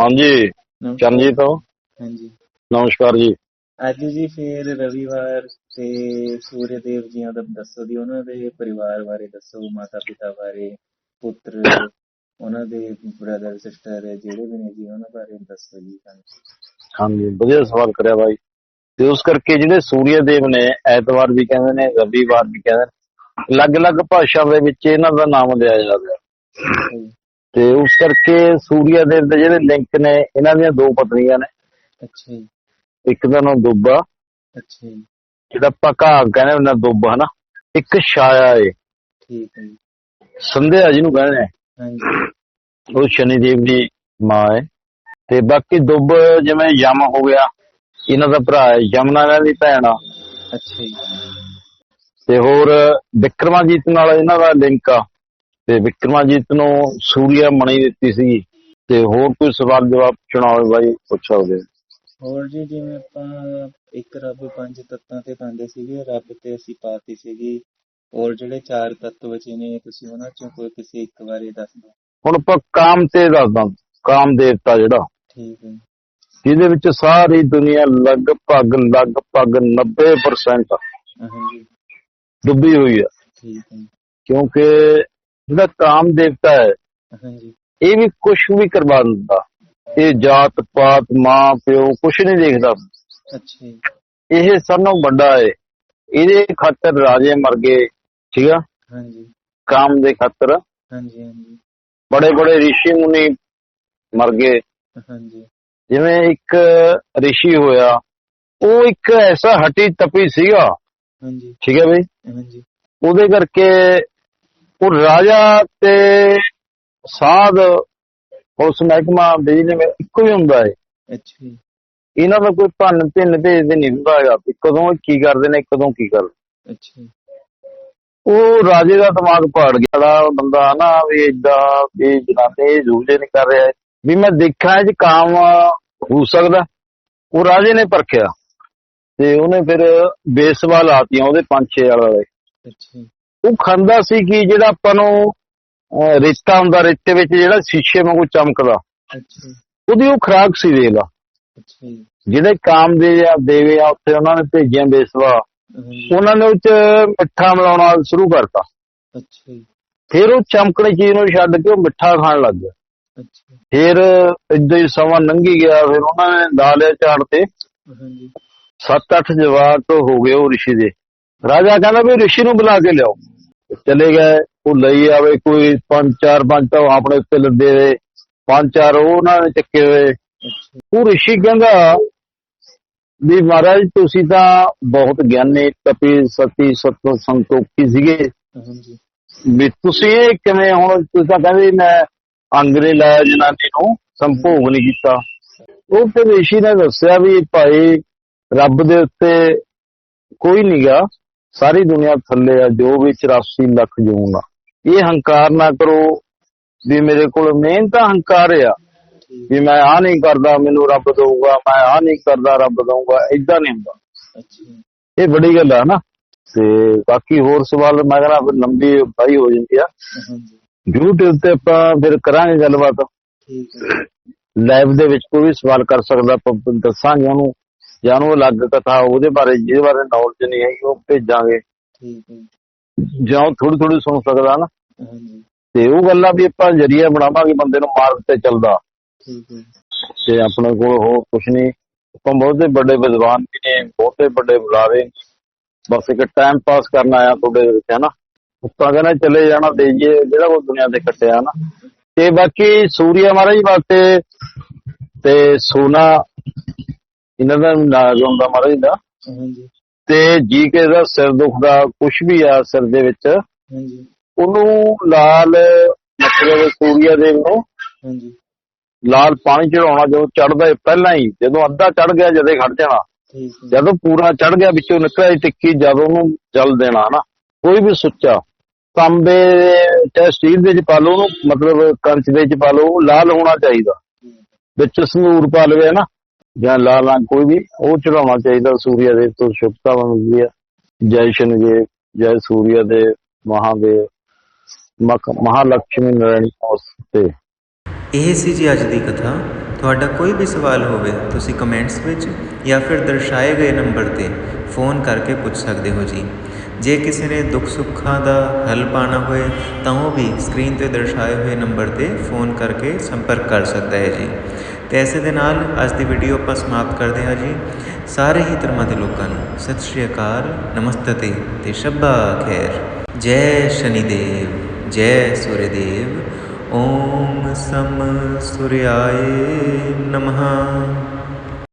ਹਾਂਜੀ ਚਰਨਜੀਤ ਹੋ। ਹਾਂਜੀ। ਨਮਸਕਾਰ ਜੀ। ਅੱਜ ਜੀ ਫੇਰ ਰਵੀਵਾਰ ਤੇ ਸੂਰਯ ਦੇਵ ਜੀਆਂ ਦਾ ਦੱਸੋ ਜੀ ਉਹਨਾਂ ਦੇ ਪਰਿਵਾਰ ਬਾਰੇ ਦੱਸੋ ਮਾਤਾ ਪਿਤਾ ਬਾਰੇ ਪੁੱਤਰ ਉਹਨਾਂ ਦੇ ਬ੍ਰਦਰ ਸਿਸਟਰ ਜਿਹੜੇ ਵੀ ਨੇ ਜੀ ਉਹਨਾਂ ਬਾਰੇ ਦੱਸੋ ਜੀ ਹਾਂਜੀ ਵਧੀਆ ਸਵਾਲ ਕਰਿਆ ਬਾਈ। ਤੇ ਉਸ ਕਰਕੇ ਜਿਹੜੇ ਸੂਰਯ ਦੇਵ ਨੇ ਐਤਵਾਰ ਵੀ ਕਹਿੰਦੇ ਨੇ ਰਵੀਵਾਰ ਵੀ ਕਹਿੰਦੇ ਨੇ ਅਲੱਗ-ਅਲੱਗ ਭਾਸ਼ਾ ਦੇ ਵਿੱਚ ਇਹਨਾਂ ਦਾ ਨਾਮ ਲਿਆ ਜਾਂਦਾ ਜੀ ਤੇ ਉਸ ਕਰਕੇ ਸੂਰਯ ਦੇਵ ਦੇ ਜਿਹੜੇ ਲਿੰਕ ਨੇ ਇਹਨਾਂ ਦੀਆਂ ਦੋ ਪਤਨੀਆਂ ਨੇ। ਅੱਛਾ ਜੀ। ਇੱਕ ਦਾ ਨਾਮ ਦੁੱਬਾ ਅੱਛਾ ਜੀ। ਜਿਹੜਾ ਆਪਾਂ ਘਾਗ ਕਹਿੰਦੇ ਹੁੰਦੇ ਆ ਦੁੱਬ ਹਨਾ? ਇੱਕ ਛਾਇਆ ਏ। ਠੀਕ ਹੈ ਜੀ। ਸੰਧਿਆ ਜਿਹਨੂੰ ਕਹਿੰਦੇ ਨੇ ਉਹ ਸ਼ਨੀ ਦੇਵ ਦੀ ਮਾਂ ਹੈ ਤੇ ਬਾਕੀ ਦੁੱਬ ਜਿਵੇਂ ਯਮ ਹੋ ਗਿਆ ਇਹਨਾਂ ਦਾ ਭਰਾ ਹੈ ਯਮਨਾ ਇਹਨਾਂ ਦੀ ਭੈਣ ਆ। ਅੱਛਾ ਜੀ। ਤੇ ਹੋਰ ਵਿਕਰਮਾਜੀਤ ਨਾਲ ਇਹਨਾਂ ਦਾ ਲਿੰਕ ਆ। ਤੇ ਵਿਕਰਮਾਜੀਤ ਨੂੰ ਸੂਰਿਆ ਮਣੀ ਦਿੱਤੀ ਸੀ ਤੇ ਹੋਰ ਕੋਈ ਸਵਾਲ ਜਵਾਬ ਚੁਣਾਵੇ ਬਾਈ ਪੁੱਛ ਸਕਦੇ ਹੋ। ਹੋਰ ਜੀ ਜਿਵੇਂ ਆਪਾਂ ਇੱਕ ਰੱਬ ਪੰਜ ਤੱਤਾਂ ਤੇ ਪਾਉਂਦੇ ਸੀਗੇ ਰੱਬ ਤੇ ਅਸੀਂ ਪਾਤੀ ਸੀਗੀ। ਹੋਰ ਜਿਹੜੇ ਚਾਰ ਤੱਤ ਬਚੇ ਨੇ ਤੁਸੀਂ ਉਹਨਾਂ ਚੋਂ ਕੋਈ ਕਿਸੇ ਇੱਕ ਬਾਰੇ ਦੱਸ ਦਿਓ। ਹੁਣ ਆਪਾਂ ਕਾਮ ਤੇ ਦੱਸਦਾ ਕਾਮ ਦੇਵਤਾ ਜਿਹੜਾ। ਠੀਕ ਹੈ। ਜਿਹਦੇ ਵਿੱਚ ਸਾਰੀ ਦੁਨੀਆ ਲਗਭਗ ਲਗਭਗ 90% ਹਾਂਜੀ। ਡੁੱਬੀ ਹੋਈ ਆ। ਠੀਕ ਹੈ। ਕਿਉਂਕਿ ਜਿਹੜਾ ਕਾਮ ਦੇਵਤਾ ਹੈ ਹਾਂਜੀ। ਇਹ ਵੀ ਕੁਝ ਵੀ ਕਰਵਾ ਦਿੰਦਾ। ਇਹ ਜਾਤ ਪਾਤ ਮਾਂ ਪਿਓ ਕੁਝ ਨਹੀਂ ਦੇਖਦਾ। ਅੱਛਾ ਇਹ ਸਭ ਨਾਲੋਂ ਵੱਡਾ ਹੈ। ਇਹਦੇ ਖਾਤਰ ਰਾਜੇ ਮਰ ਗਏ ਠੀਕ ਆ? ਹਾਂਜੀ। ਕਾਮ ਦੇ ਖਾਤਰ। ਹਾਂਜੀ ਹਾਂਜੀ। ਬੜੇ ਬੜੇ ਰਿਸ਼ੀ ਮੁਨੀ ਮਰ ਗਏ। ਹਾਂਜੀ। ਜਿਵੇਂ ਇੱਕ ਰਿਸ਼ੀ ਹੋਇਆ ਉਹ ਇੱਕ ਐਸਾ ਹਟੀ ਤਪੀ ਸੀਗਾ। ਹਾਂਜੀ। ਠੀਕ ਹੈ ਬਈ? ਹਾਂਜੀ। ਉਹਦੇ ਕਰਕੇ ਉਹ ਰਾਜਾ ਤੇ ਸਾਧ ਉਸ ਮਹਿਕਮਾ ਬਿਜਲੀ ਵਿੱਚ ਇੱਕੋ ਹੀ ਹੁੰਦਾ ਹੈ। ਅੱਛਾ ਜੀ। ਇਹਨਾਂ ਦਾ ਕੋਈ ਭੰਨ ਭਿੰਨ ਭੇਜਦੇ ਨਹੀਂ ਹੁੰਦਾ ਹੈਗਾ ਵੀ ਕਦੋਂ ਕੀ ਕਰਦੇ ਨੇ ਕਦੋਂ ਕੀ ਕਰਦੇ ਅੱਛਾ ਉਹ ਰਾਜੇ ਦਾ ਦਿਮਾਗ ਪਾੜ ਗਿਆ ਬੰਦਾ ਨਾ ਵੀ ਏਦਾਂ ਵੀ ਜਨਾਨੇ ਜੂਝੇ ਨਹੀਂ ਕਰ ਰਿਹਾ ਵੀ ਮੈਂ ਦੇਖਾਂ ਇਹ ਕਾਮ ਹੋ ਸਕਦਾ। ਉਹ ਰਾਜੇ ਨੇ ਪਰਖਿਆ ਤੇ ਉਹਨੇ ਫਿਰ ਬੇਸਵਾ ਲਾਤੀਆਂ ਉਹਦੇ ਪੰਜ ਛੇ ਵਾਲੇ। ਅੱਛਾ ਉਹ ਖਾਂਦਾ ਸੀ ਕਿ ਜਿਹੜਾ ਆਪਾਂ ਨੂੰ ਰੇਤਾ ਹੁੰਦਾ ਰੇਤੇ ਵਿੱਚ ਜਿਹੜਾ ਸ਼ੀਸ਼ੇ ਵਾਂਗੂ ਚਮਕਦਾ। ਉਹਦੀ ਉਹ ਖੁਰਾਕ ਸੀ ਦੇਖ ਲਾ। ਅੱਛਾ ਜੀ। ਜਿਹੜੇ ਕਾਮ ਦੇ ਆ ਦੇਵੇ ਆ ਉੱਥੇ ਉਹਨਾਂ ਨੇ ਭੇਜਿਆ ਬੇਸਵਾ। ਉਹਨਾਂ ਨੇ ਉਹ ਚ ਮਿੱਠਾ ਮਿਲਾਉਣਾ ਸ਼ੁਰੂ ਕਰਤਾ। ਅੱਛਾ ਫਿਰ ਉਹ ਚਮਕਣੀ ਚੀਜ਼ ਨੂੰ ਛੱਡ ਕੇ ਉਹ ਮਿੱਠਾ ਖਾਣ ਲੱਗ ਗਿਆ ਫਿਰ ਇਦਾਂ ਹੀ ਸਮਾਂ ਲੰਘੀ ਗਿਆ ਫਿਰ ਉਹਨਾਂ ਨੇ ਲਾ ਲਿਆ ਝਾੜ ਤੇ ਹਾਂਜੀ। 7-8 ਜਵਾਕ ਹੋ ਗਏ ਉਹ ਰਿਸ਼ੀ ਦੇ। ਰਾਜਾ ਕਹਿੰਦਾ ਵੀ ਰਿਸ਼ੀ ਨੂੰ ਬੁਲਾ ਕੇ ਲਿਆਓ। ਚਲੇ ਗਏ ਉਹ ਲਈ ਆਵੇ ਕੋਈ ਪੰਜ ਚਾਰ ਪੰਜ ਤਾਂ ਆਪਣੇ ਉੱਤੇ ਲੱਦੇ ਦੇ ਪੰਜ ਚਾਰ ਉਹ ਉਹਨਾਂ ਨੇ ਚੱਕੇ ਹੋਏ। ਉਹ ਰਿਸ਼ੀ ਕਹਿੰਦਾ ਵੀ ਮਹਾਰਾਜ ਤੁਸੀਂ ਤਾਂ ਬਹੁਤ ਗਿਆਨੀ ਤਪੀ ਸਤੀ ਸਤੋ ਸੰਤੋਖੀ ਸੀਗੇ। ਵੀ ਤੁਸੀਂ ਇਹ ਕਿਵੇਂ ਹੁਣ ਤੁਸੀਂ ਤਾਂ ਕਹਿੰਦੇ ਮੈਂ ਅੰਗ ਨਹੀਂ ਲਾਇਆ ਜਨਾਨੀ ਨੂੰ ਸੰਭੋਗ ਨਹੀਂ ਕੀਤਾ। ਉਹ ਫਿਰ ਰਿਸ਼ੀ ਨੇ ਦੱਸਿਆ ਵੀ ਭਾਈ ਰੱਬ ਦੇ ਉੱਤੇ ਕੋਈ ਨਹੀਂਗਾ ਸਾਰੀ ਦੁਨੀਆ ਥੱਲੇ ਆ ਜੋ ਵੀ 84 ਲੱਖ ਜੂਨ ਆ। ਇਹ ਹੰਕਾਰ ਨਾ ਕਰੋ ਵੀ ਮੇਰੇ ਕੋਲ ਮਿਹਨਤ ਹੰਕਾਰ ਆ ਵੀ ਮੈਂ ਆ ਨਹੀਂ ਕਰਦਾ ਮੈਨੂੰ ਰੱਬ ਦਊਗਾ ਮੈਂ ਆ ਨਹੀਂ ਕਰਦਾ ਰੱਬ ਦਊਗਾ ਇਦਾਂ ਨਹੀਂ ਹੁੰਦਾ। ਇਹ ਬੜੀ ਗੱਲ ਆ ਨਾ। ਤੇ ਬਾਕੀ ਹੋਰ ਸਵਾਲ ਮੈਂ ਕਹਿੰਦਾ ਫਿਰ ਲੰਬੀ ਬਾਈ ਹੋ ਜਾਂਦੀ ਆ। YouTube ਤੇ ਆਪਾਂ ਫਿਰ ਕਰਾਂਗੇ ਗੱਲਬਾਤ। ਠੀਕ ਹੈ। ਲਾਈਵ ਦੇ ਵਿੱਚ ਕੋਈ ਵੀ ਸਵਾਲ ਕਰ ਸਕਦਾ ਆਪਾਂ ਦੱਸਾਂਗੇ ਉਹਨੂੰ। ਜਾਂ ਉਹਨੂੰ ਅਲੱਗ ਕਥਾ ਉਹਦੇ ਬਾਰੇ ਜਿਹਦੇ ਬਾਰੇ ਨੌਲੇਜ ਨਹੀਂ ਹੈਗੀ ਉਹ ਭੇਜਾਂਗੇ। ਠੀਕ ਹੈ ਜਾਂ। ਉਹ ਥੋੜੀ ਥੋੜੀ ਸੁਣ ਸਕਦਾ ਨਾ। ਤੇ ਉਹ ਗੱਲਾਂ ਵੀ ਆਪਾਂ ਜਰੀਆ ਬਣਾਵਾਂਗੇ ਬੰਦੇ ਨੂੰ ਮਾਰਗ ਤੇ ਚੱਲਦਾ। ਠੀਕ ਹੈ। ਤੇ ਆਪਣੇ ਕੋਲ ਹੋਰ ਕੁਛ ਨਹੀਂ। ਆਪਾਂ ਬਹੁਤੇ ਵੱਡੇ ਵਿਦਵਾਨ ਵੀ ਨੇ ਬਹੁਤੇ ਵੱਡੇ ਬੁਲਾਰੇ। ਬਸ ਇੱਕ ਟਾਈਮ ਪਾਸ ਕਰਨ ਆਇਆ ਤੁਹਾਡੇ ਵਿੱਚ ਹੈ ਨਾ? ਉੱਤਾਂ ਕਹਿੰਦਾ ਚਲੇ ਜਾਣਾ ਦੇਈਏ ਜਿਹੜਾ ਉਹ ਦੁਨੀਆ ਤੇ ਕੱਟਿਆ ਨਾ। ਤੇ ਬਾਕੀ ਸੂਰਿਆ ਮਹਾਰਾਜ ਵਾਸਤੇ ਤੇ ਸੋਨਾ ਇਹਨਾਂ ਦਾ ਨਾਗ ਹੁੰਦਾ ਮਹਾਰਾਜ ਦਾ ਹਾਂਜੀ। ਤੇ ਜੀ ਕੇ ਦਾ ਸਿਰ ਦੁਖਦਾ ਕੁਛ ਵੀ ਆ ਸਿਰ ਦੇ ਵਿੱਚ ਹਾਂਜੀ। ਉਹਨੂੰ ਲਾਲ ਮਤਲਬ ਸੂਰਿਆ ਦੇਵ ਨੂੰ ਹਾਂਜੀ। ਲਾਲ ਪਾਣੀ ਚੜਾਉਣਾ ਜਦੋਂ ਚੜਦਾ ਪਹਿਲਾਂ ਹੀ ਜਦੋਂ ਅੱਧਾ ਚੜ ਗਿਆ ਜਦੇ ਖੜ ਜਾਣਾ। ਜਦੋਂ ਪੂਰਾ ਚੜ ਗਿਆ ਵਿੱਚੋਂ ਨਿਕਲਿਆ ਟਿੱਕੀ ਜਦੋਂ ਉਹਨੂੰ ਜਲ ਦੇਣਾ ਨਾ ਕੋਈ ਵੀ ਸੁੱਚਾ ਤਾਂਬੇ ਚਾਹੇ ਸਟੀਲ ਦੇ ਚ ਪਾ ਲਓ ਉਹਨੂੰ ਮਤਲਬ ਕੰਚ ਦੇ ਚ ਪਾ ਲਓ ਲਾਲ ਹੋਣਾ ਚਾਹੀਦਾ। ਵਿੱਚ ਸੰਦੂਰ ਪਾ ਲਵੇ ਨਾ ਜਾਂ ਲਾਲ ਰੰਗ ਕੋਈ ਵੀ, ਉਹ ਚੜਾਉਣਾ ਚਾਹੀਦਾ ਸੂਰਿਆ ਦੇਵ ਤੋਂ ਸ਼ੁਭਤਾ ਮਿਲਦੀ ਹੈ ਜੈ ਸ਼ਨਦੇਵ ਜੈ ਸੂਰਿਆ ਦੇਵ ਮਹਾਦੇਵ ਮਹਾਲక్ష్ਮੀ ਨਾਰਾਇਣ ਨਮਸਤੇ ਇਹ ਸੀ ਜੀ ਅੱਜ ਦੀ ਕਥਾ। ਤੁਹਾਡਾ ਕੋਈ ਵੀ ਸਵਾਲ ਹੋਵੇ, ਤੁਸੀਂ ਕਮੈਂਟਸ ਵਿੱਚ ਜਾਂ ਫਿਰ ਦਰਸਾਏ ਗਏ ਨੰਬਰ ਤੇ ਫੋਨ ਕਰਕੇ ਪੁੱਛ ਸਕਦੇ ਹੋ ਜੀ। ਜੇ ਕਿਸੇ ਨੇ ਦੁੱਖ ਸੁੱਖਾਂ ਦਾ ਹੱਲ ਪਾਣਾ ਹੋਏ, ਤਾਂ ਉਹ ਵੀ ਸਕਰੀਨ ਤੇ ਦਰਸਾਏ ਹੋਏ ਨੰਬਰ ਤੇ ਫੋਨ ਕਰਕੇ ਸੰਪਰਕ ਕਰ ਸਕਦਾ ਹੈ ਜੀ। ਤੇ ਐਸੇ ਦੇ ਨਾਲ ਅੱਜ ਦੀ ਵੀਡੀਓ ਆਪਾਂ ਸਮਾਪਤ ਕਰਦੇ ਹਾਂ ਜੀ। ਸਾਰੇ ਹੀ ਧਰਮਾਂ ਦੇ ਲੋਕਾਂ ਨੂੰ ਸਤਿ ਸ਼੍ਰੀ ਅਕਾਲ, ਨਮਸਤੇ ਤੇ ਸ਼ਬਾ ਖੈਰ। ਜੈ ਸ਼ਨੀਦੇਵ ਜੈ ਸੂਰਯਦੇਵ ਓਮ ਸਮ ਸੂਰਯਾਏ ਨਮః